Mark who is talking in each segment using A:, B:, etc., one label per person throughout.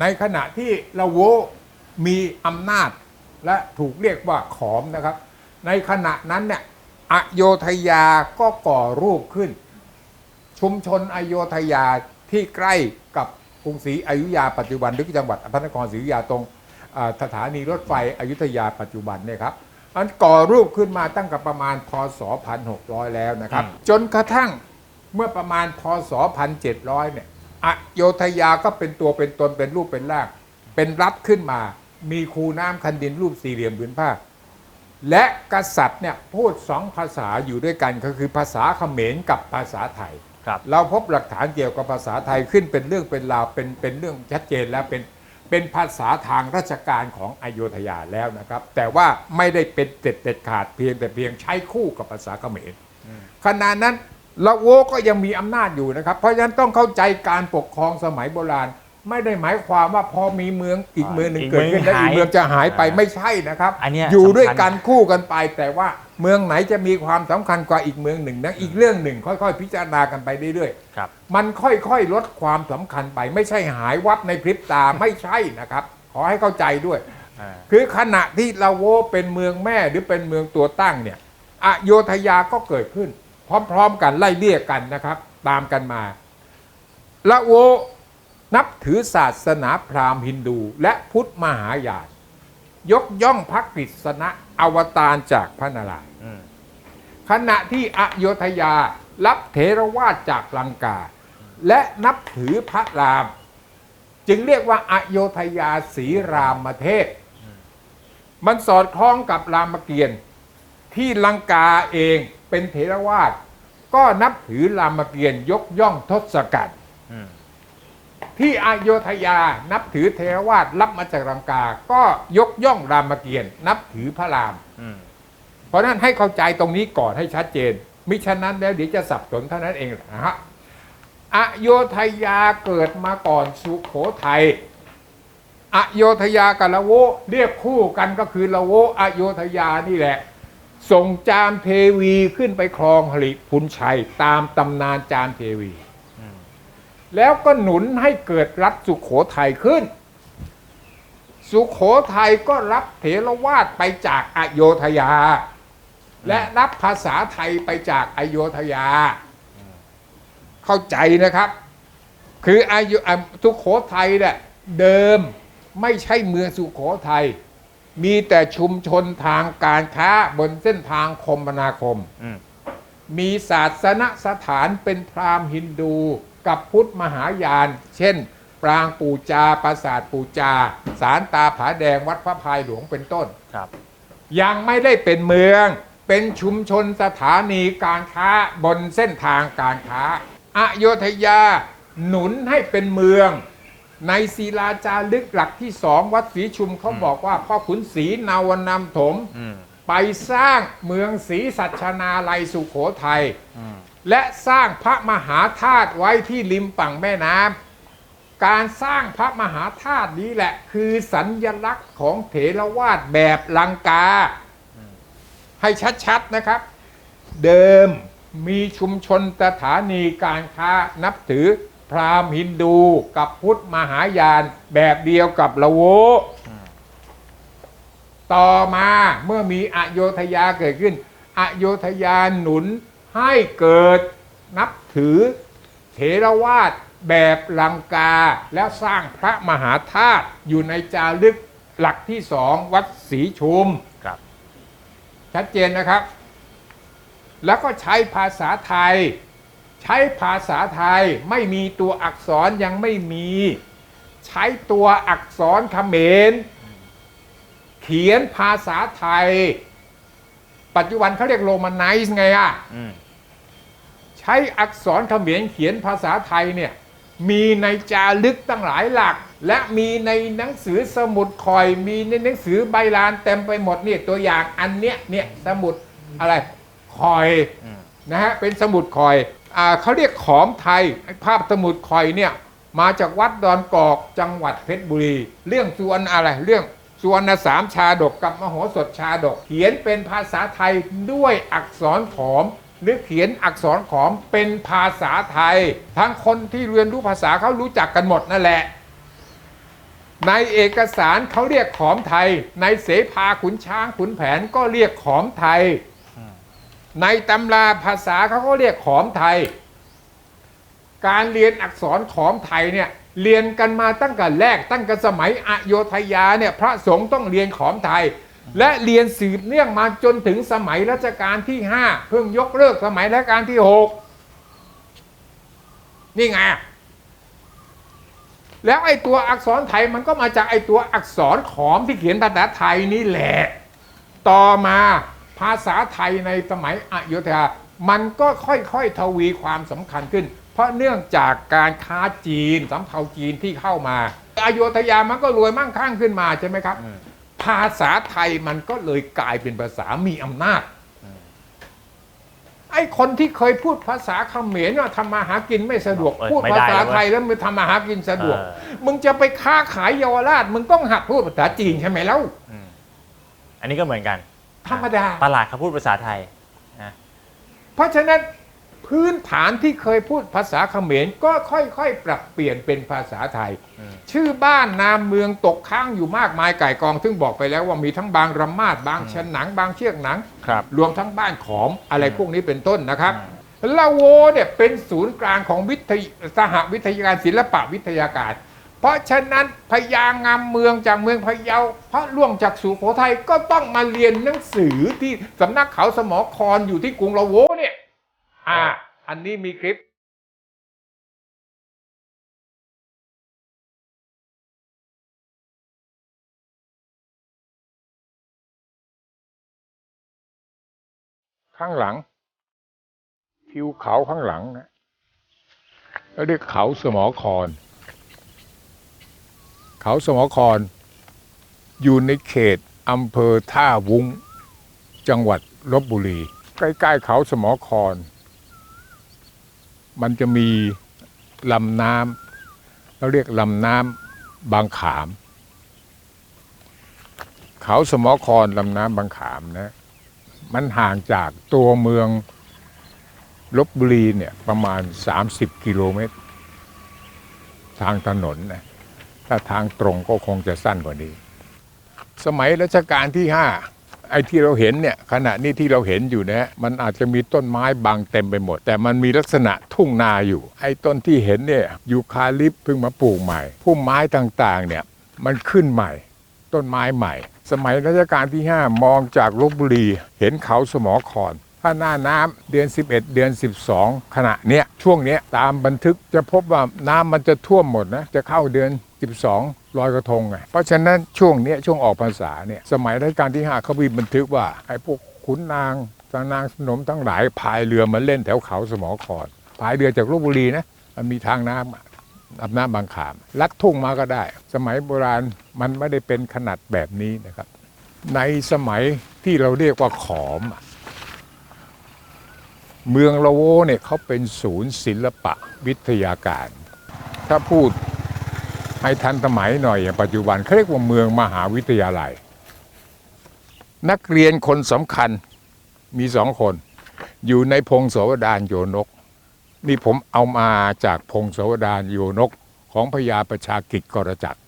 A: ในขณะที่ละโวมีอำนาจและถูกเรียกว่าขอมนะครับ ในขณะนั้นเนี่ยอโยธยาก็ก่อรูปขึ้น ชุมชนอโยธยาที่ใกล้กับกรุงศรีอยุธยาปัจจุบันหรือจังหวัดพระนครศรีอยุธยาตรงอ่าสถานีรถไฟอยุธยาปัจจุบันเนี่ยครับมันก่อรูปขึ้นมาตั้งแต่ประมาณพศ 1600 แล้วนะครับ จนกระทั่งเมื่อประมาณพศ 1700 เนี่ยอ โยธยาก็เป็นตัวเป็นตนเป็นรูปเป็นร่าง เป็นรัฐขึ้นมา มีคูน้ำคันดินรูปสี่เหลี่ยมผืนผ้า และกษัตริย์เนี่ยพูดสองภาษาอยู่ด้วยกันก็คือภาษาเขมรกับภาษาไทย
B: ครับ
A: เราพบหลักฐานเกี่ยวกับภาษาไทยขึ้นเป็นเรื่องเป็นราวเป็นเป็นเรื่องชัดเจนแล้วเป็นเป็นภาษาทางราชการของอโยธยาแล้วนะครับ แต่ว่าไม่ได้เป็นเด็ดเด็ดขาดเพียงแต่เพียงใช้คู่กับภาษาเขมรขณะนั้น ละโวก็ยังมีอำนาจอยู่นะครับ เพราะฉะนั้นต้องเข้าใจการปกครองสมัยโบราณ ไม่ได้หมายความว่าพอมีเมืองอีกเมืองหนึ่ง
B: อีก
A: เกิดขึ้นแล้ว
B: เมือง
A: อีกเมืองจะหายไป
B: หาย
A: ไม่ใช่นะครับ
B: อันเนี้ย
A: อยู่ด้วย
B: สำคัญ
A: กันคู่กันไป แต่ว่าเมืองไหนจะมีความสำคัญกว่าอีกเมืองหนึ่งนะอีกเรื่องหนึ่ง ค่อยๆ พิจารณากันไปเรื่อยๆ
B: ครับ
A: มันค่อยๆลดความสำคัญไป ไม่ใช่หายวับในพริบตาไม่ใช่นะครับ ขอให้เข้าใจด้วย
B: อ่า
A: คือขณะที่ลาโวเป็นเมืองแม่หรือเป็นเมืองตัวตั้งเนี่ยอโยธยาก็เกิดขึ้น พร้อมๆกันไล่เลี่ยกันนะครับ ตามกันมาละโวนับถือศาสนาพราหมณ์ฮินดู และพุทธมหายานยกย่องพระกฤษณะอวตารจากพระนารายณ์
B: อืม
A: ขณะที่อโยธยารับเทรวาสจากลังกา และนับถือพระราม จึงเรียกว่าอโยธยาสีรามเทพ มันสอดคล้องกับรามเกียรติ์ที่ลังกาเอง เป็นเทรวาสก็นับถือรามเกียรติ์ยกย่องทศกัณฐ์
B: อืม
A: ที่อโยธยานับถือเทรวาสรับมาจากลังกา ก็ยกย่องรามเกียรติ์นับถือพระราม
B: อืม
A: เพราะฉะนั้นให้เข้าใจตรงนี้ก่อนให้ชัดเจน มิฉะนั้นแล้วเดี๋ยวจะสับสนเท่านั้นเองนะฮะอโยธยาเกิดมาก่อนสุโขทัยอโยธยากับละโวเรียกคู่กันก็คือละโวอโยธยานี่แหละ ส่งจามเทวีขึ้นไปครองหริพุนชัยตามตำนานจามเทวี แล้วก็หนุนให้เกิดรัฐสุขโขทัยขึ้น สุขโขทัยก็รับเถรวาทไปจากอโยธยา และรับภาษาไทยไปจากอโยธยา เข้าใจนะครับ คืออายุสุโขทัยเนี่ยเดิมไม่ใช่เมืองสุโขทัย มีแต่ชุมชนทางการค้าบนเส้นทางคมนาคม
B: อืม
A: มีศาสนสถานเป็นพราหมณ์ฮินดูกับพุทธมหายาน เช่น ปรางปูจาปราสาทปูจา สารตาผาแดงวัดพระพายหลวงเป็นต้น
B: ครับ
A: ยังไม่ได้เป็นเมือง เป็นชุมชนสถานีการค้าบนเส้นทางการค้า อโยธยาหนุนให้เป็นเมือง ในศิลาจารึกหลักที่สองวัดศรีชุมเขาบอกว่าพ่อขุนศรีนาวนำถม
B: อืม
A: ไปสร้างเมืองศรีสัชนาลัยสุโขทัย
B: อืม
A: และสร้างพระมหาธาตุไว้ที่ริมฝั่งแม่น้ำการสร้างพระมหาธาตุนี้แหละคือสัญญลักษณ์ของเถรวาทแบบลังกา ให้ชัดๆนะครับ เดิมมีชุมชนสถานีการค้านับถือ พราหมณ์ฮินดูกับพุทธมหายานแบบเดียวกับละโวต่อมาเมื่อมีอโยธยาเกิดขึ้น อโยธยาหนุนให้เกิดนับถือเถรวาทแบบลังกาแล้วสร้างพระมหาธาตุอยู่ในจารึกหลักที่สองวัดศรีชุม
B: ครับ
A: ชัดเจนนะครับ แล้วก็ใช้ภาษาไทย ใช้ภาษาไทยไม่มีตัวอักษรยังไม่มี ใช้ตัวอักษรเขมร เขียนภาษาไทย ปัจจุบันเขาเรียกโรมันไนซ์ไงอะ
B: อืม
A: ใช้อักษรเขมรเขียนภาษาไทยเนี่ย มีในจารึกตั้งหลายหลัก และมีในหนังสือสมุดคอยมีในหนังสือใบลานเต็มไปหมดเนี่ยตัวอย่างอันเนี้ยเนี่ยสมุดอะไรคอย
B: อืม
A: นะฮะเป็นสมุดคอยอ่า เขาเรียกขอมไทยภาพสมุดคอยเนี่ยมาจากวัดดอนกอกจังหวัดเพชรบุรี เรื่องสวรรณอะไรเรื่องสวรรณสามชาดกกับมโหสถชาดก เขียนเป็นภาษาไทยด้วยอักษรขอม หรือเขียนอักษรขอมเป็นภาษาไทย ทั้งคนที่เรียนรู้ภาษาเขารู้จักกันหมดนั่นแหละ ในเอกสารเขาเรียกขอมไทย ในเสภาขุนช้างขุนแผนก็เรียกขอมไทย ในตำราภาษาเขาก็เรียกขอมไทย การเรียนอักษรขอมไทยเนี่ยเรียนกันมาตั้งแต่แรกตั้งแต่สมัยอโยธยาเนี่ยพระสงฆ์ต้องเรียนขอมไทย และเรียนสืบเนื่องมาจนถึงสมัยรัชกาลที่ห้าเพิ่งยกเลิกสมัยรัชกาลที่หกนี่ไง แล้วไอ้ตัวอักษรไทยมันก็มาจากไอ้ตัวอักษรขอมที่เขียนภาษาไทยนี่แหละ ต่อมา ภาษาไทยในสมัยอยุธยามันก็ค่อยๆทวีความสำคัญขึ้น เพราะเนื่องจากการค้าจีนสำเภาจีนที่เข้ามาอยุธยามันก็รวยมั่งคั่งขึ้นมาใช่ไหมครับ ภาษาไทยมันก็เลยกลายเป็นภาษามีอำนาจไอ้คนที่เคยพูดภาษาเขมรว่าทำมาหากินไม่สะดวก
B: เอ้ย
A: พูด
B: ไม่
A: ภา
B: ได้
A: ษา
B: แล้วเว้ย
A: ไทยแล้วมันทำมาหากินสะดวก
B: เออ
A: มึงจะไปค้าขายเยาวราชมึงต้องหัดพูดภาษาจีนใช่ไหมแล้ว
B: อืมอันนี้ก็เหมือนกัน
A: ธรรมดา
B: ตลาดเขาพูดภาษาไทยนะ
A: เพราะฉะนั้นพื้นฐานที่เคยพูดภาษาเขมรก็ค่อยๆ ปรับเปลี่ยนเป็นภาษาไทย ชื่อบ้านนามเมืองตกค้างอยู่มากมายไก่กอง ซึ่งบอกไปแล้วว่ามีทั้งบางระมาดบางฉนัง บางเชือกหนัง
B: ครับ
A: รวมทั้งบ้านขอมอะไร
B: อืม
A: พวกนี้เป็นต้นนะครับลาโวเนี่ยเป็นศูนย์กลางของวิทยสหวิทยาการศิลปะวิทยาการเพ ราะฉะนั้นพญางามเมืองจากเมืองพะเยาพระล่วงจากสุโขทัยก็ต้องมาเรียนหนังสือที่สำนักเขาสมอครอยู่ที่กรุงลาโวเนี่ย อ่า อันนี้มีคลิปข้างหลังทิวเขาข้างหลังนะแล้วเรียกเขาสมอคร เขาสมอคร อยู่ในเขตอำเภอท่าวุ้ง จังหวัดลบบุรี ใกล้ๆเขาสมอคร มันจะมีลำน้ำเราเรียกลำน้ำบางขาม เขาสมอครลำน้ำบางขามนะมันห่างจากตัวเมืองลบบุรีเนี่ยประมาณ 30 กิโลเมตร ทางถนนนะ ถ้าทางตรงก็คงจะสั้นกว่านี้ สมัยรัชกาลที่ 5 ไอ้ที่เราเห็นเนี่ยขณะนี้ที่เราเห็นอยู่นะมันอาจจะมีต้นไม้บางเต็มไปหมด แต่มันมีลักษณะทุ่งนาอยู่ ไอ้ต้นที่เห็นเนี่ยยูคาลิปเพิ่งมาปลูกใหม่พุ่มไม้ต่างๆเนี่ยมันขึ้นใหม่ ต้นไม้ใหม่ สมัยรัชกาลที่ 5 มองจากลบบุรีเห็นเขาสมอครถ้าหน้าน้ำเดือน 11 เดือน 12 ขณะเนี้ยช่วงเนี้ยตามบันทึกจะพบว่าน้ำมันจะท่วมหมดนะจะเข้าเดือน 12ลอยกระทงไงเพราะฉะนั้นช่วงเนี้ยช่วงออกพรรษาเนี่ยสมัยรัชกาลที่5เขามีบันทึกว่าไอ้พวกขุนนางตางนางสนมทั้งหลายพายเรือมาเล่นแถวเขาสมอครพายเรือจากลบบุรีนะมันมีทางน้ำอะอาบน้ำบางขาม ลัดทุ่งมาก็ได้ สมัยโบราณมันไม่ได้เป็นขนาดแบบนี้นะครับ ในสมัยที่เราเรียกว่าขอม เมืองละโวเนี่ยเขาเป็นศูนย์ศิลปะวิทยาการ ถ้าพูด ให้ทันสมัยหน่อยอย่างปัจจุบันเขาเรียกว่าเมืองมหาวิทยาลัย นักเรียนคนสำคัญมีสองคน อยู่ในพงศาวดารโยนก นี่ผมเอามาจากพงศาวดารโยนกของพญาประชากิจกรจักร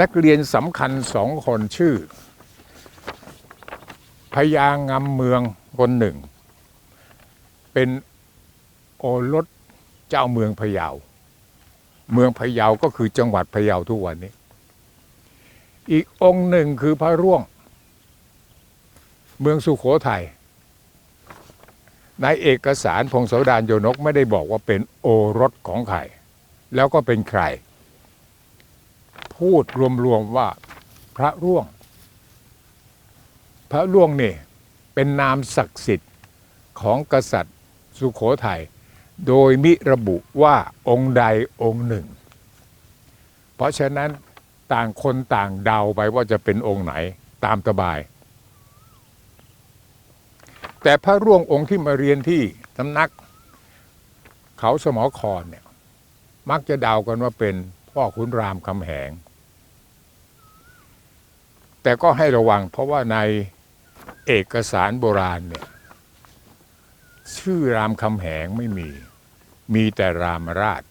A: นักเรียนสำคัญสองคนชื่อพญางำเมืองคนหนึ่ง เป็นโอรสเจ้าเมืองพะเยา เมืองพะเยาก็คือจังหวัดพะเยาทุกวันนี้ อีกองค์หนึ่งคือพระร่วง เมืองสุโขทัยในเอกสารพงศาวดารโยนกไม่ได้บอกว่าเป็นโอรสของใครแล้วก็เป็นใคร พูดรวมๆว่าพระร่วง พระร่วงนี่เป็นนามศักดิ์สิทธิ์ของกษัตริย์สุโขทัย โดยมิระบุว่าองค์ใดองค์หนึ่ง เพราะฉะนั้นต่างคนต่างเดาไปว่าจะเป็นองค์ไหนตามสบาย แต่พระร่วงองค์ที่มาเรียนที่สำนักเขาสมอครเนี่ยมักจะเดากันว่าเป็นพ่อขุนรามคำแหง แต่ก็ให้ระวังเพราะว่าในเอกสารโบราณเนี่ย ชื่อรามคำแหงไม่มี มีแต่รามราช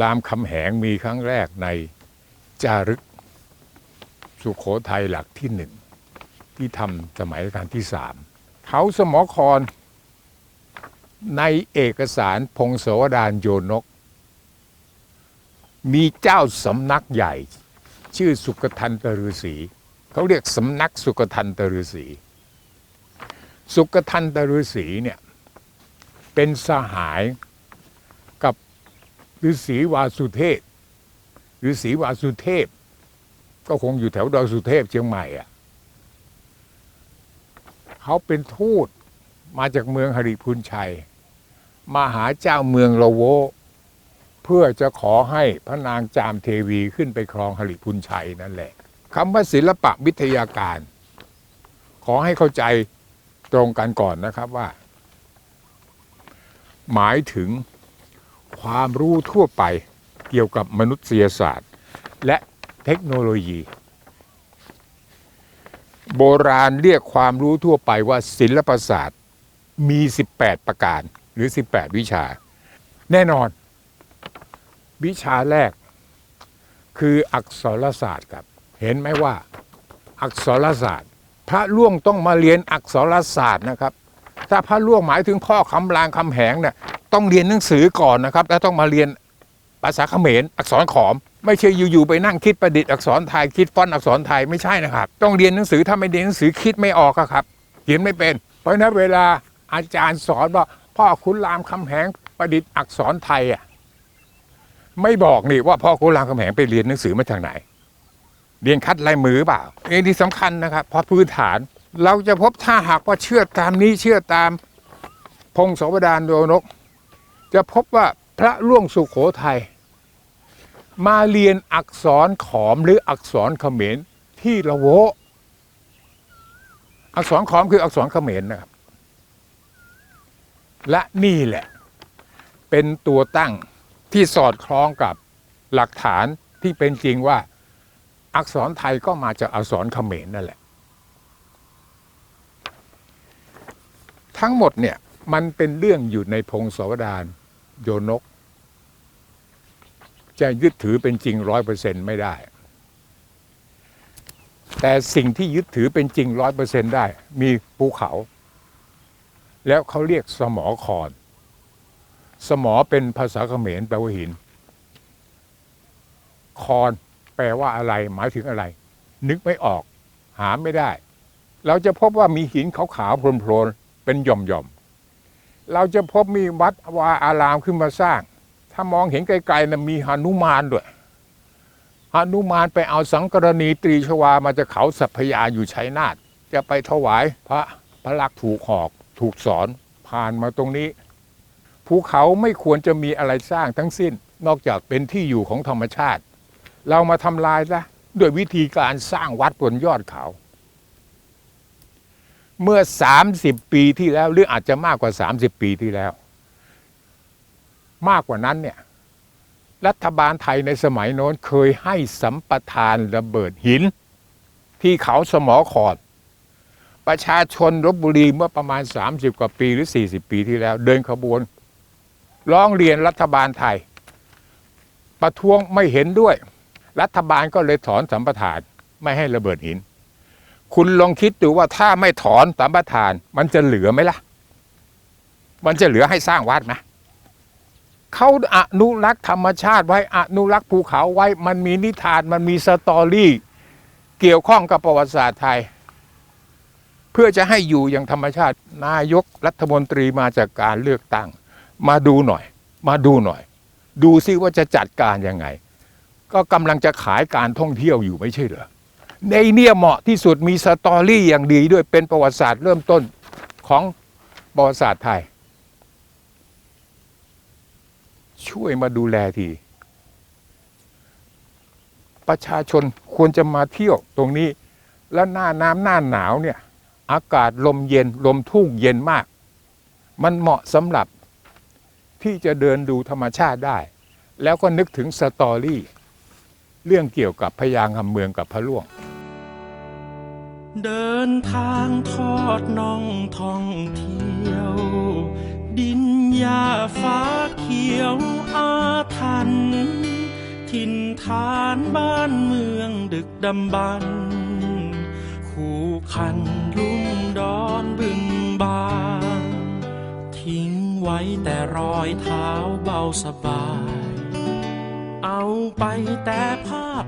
A: รามคำแหงมีครั้งแรกในจารึก สุขโขทัยหลักที่หนึ่ง ที่ทำสมัยรัชกาลที่สามเขาสมอคร ในเอกสารพงศาวดารโยนก มีเจ้าสำนักใหญ่ ชื่อสุกทันตฤษีเขาเรียกสำนักสุกทันตฤษี สุกทันตฤษีเนี่ยเป็นสหายกับฤาษีวาสุเทพฤาษีวาสุเทพ ก็คงอยู่แถวดอยสุเทพเชียงใหม่อะเขาเป็นทูตมาจากเมืองหริพุนชัย มาหาเจ้าเมืองละโว เพื่อจะขอให้พระนางจามเทวีขึ้นไปครองหริพุนชัยนั่นแหละคำว่าศิลปะวิทยาการ ขอให้เข้าใจ ตรงกันก่อนนะครับว่า หมายถึงความรู้ทั่วไปเกี่ยวกับมนุษยศาสตร์ และเทคโนโลยี โบราณเรียกความรู้ทั่วไปว่าศิลปศาสตร์มี 18 ประการหรือ 18 วิชา แน่นอน วิชาแรกคืออักษรศาสตร์ครับ เห็นไหมว่า อักษรศาสตร์ พระล่วงต้องมาเรียนอักษรศาสตร์นะครับ ถ้าพระล่วงหมายถึงพ่อคำรางคำแหงเนี่ยต้องเรียนหนังสือก่อนนะครับ แล้วต้องมาเรียนภาษาเขมรอักษรขอม ไม่ใช่อยู่ๆไปนั่งคิดประดิษฐ์อักษรไทยคิดฟอนต์อักษรไทยไม่ใช่นะครับ ต้องเรียนหนังสือถ้าไม่เรียนหนังสือคิดไม่ออกครับเขียนไม่เป็น เพราะนั้นเวลาอาจารย์สอนว่าพ่อคุณรามคำแหงประดิษฐ์อักษรไทยอะไม่บอกนี่ว่าพ่อคุณรามคำแหงไปเรียนหนังสือมาจากไหน เรียนคัดลายมือเปล่าเองที่สำคัญนะครับเพราะพื้นฐานเราจะพบถ้าหากว่าเชื่อตามนี้เชื่อตามพงศาวดารโดนก จะพบว่าพระล่วงสุขโขทัยมาเรียนอักษรขอมหรืออักษรเขมรที่ละโวอักษรขอมคืออักษรเขมรนะครับ และนี่แหละ เป็นตัวตั้งที่สอดคล้องกับหลักฐานที่เป็นจริงว่า อักษรไทยก็มาจากอักษรเขมรนั่นแหละ ทั้งหมดเนี่ยมันเป็นเรื่องอยู่ในพงศาวดารโยนก จะยึดถือเป็นจริงร้อยเปอร์เซ็นต์ไม่ได้ แต่สิ่งที่ยึดถือเป็นจริงร้อยเปอร์เซ็นต์ได้ มีภูเขา แล้วเขาเรียกสมอคอนสมอเป็นภาษาเขมรแปลว่าหิน คอน ลว่าอะไรหมายถึงอะไร นึกไม่ออก หาไม่ได้ เราจะพบว่ามีหินขาวๆโพลนๆเป็นหย่อมๆเราจะพบมีวัดวาอารามขึ้นมาสร้าง ถ้ามองเห็นไกลๆนะมีหนุมานด้วยหนุมานไปเอาสังกรณีตรีชวามาจากเขาสัพพยาอยู่ชัยนาทจะไปถวายพระพระลักษณ์ถูกหอกถูกสอนผ่านมาตรงนี้ภูเขาไม่ควรจะมีอะไรสร้างทั้งสิ้นนอกจากเป็นที่อยู่ของธรรมชาติ เรามาทำลายซะด้วยวิธีการสร้างวัดบนยอดเขา เมื่อ 30 ปีที่แล้วหรืออาจจะมากกว่า 30 ปีที่แล้ว มากกว่านั้นเนี่ยรัฐบาลไทยในสมัยโน้นเคยให้สัมปทานระเบิดหิน ที่เขาสมอขอด ประชาชนรบบุรีเมื่อประมาณ 30 กว่าปีหรือ 40 ปีที่แล้ว เดินขบวน ร้องเรียนรัฐบาลไทย ประท้วงไม่เห็นด้วย รัฐบาลก็เลยถอนสัมปทานไม่ให้ระเบิดหิน คุณลองคิดดูว่าถ้าไม่ถอนสัมปทาน มันจะเหลือไหมล่ะ มันจะเหลือให้สร้างวัดไหมเขาอนุรักษ์ธรรมชาติไว้อนุรักษ์ภูเขาไว้มันมีนิทานมันมีสตอรี่เกี่ยวข้องกับประวัติศาสตร์ไทย เพื่อจะให้อยู่อย่างธรรมชาติ นายกรัฐมนตรีมาจากการเลือกตั้ง มาดูหน่อย มาดูหน่อย ดูซิว่าจะจัดการยังไง ก็กำลังจะขายการท่องเที่ยวอยู่ไม่ใช่เหรอในเนี่ยเหมาะที่สุดมีสตอรี่อย่างดีด้วยเป็นประวัติศาสตร์เริ่มต้นของประวัติศาสตร์ไทย ช่วยมาดูแลที ประชาชนควรจะมาเที่ยวตรงนี้ แล้วหน้าน้ำหน้าหนาวเนี่ย อากาศลมเย็นลมทุ่งเย็นมาก มันเหมาะสำหรับที่จะเดินดูธรรมชาติได้ แล้วก็นึกถึงสตอรี่ เรื่องเกี่ยวกับพญางคำเมืองกับพระล่วง
C: เดินทางทอดน่องท่องเที่ยว ดินยหญ้าฟ้าเขียวอาถรรพ์ถิ่นฐานบ้านเมืองดึกดำบรรคู่คันลุ่มดอนบึงบานทิ้งไว้แต่รอยเท้าเบาสบาย เอาไปแต่ภาพ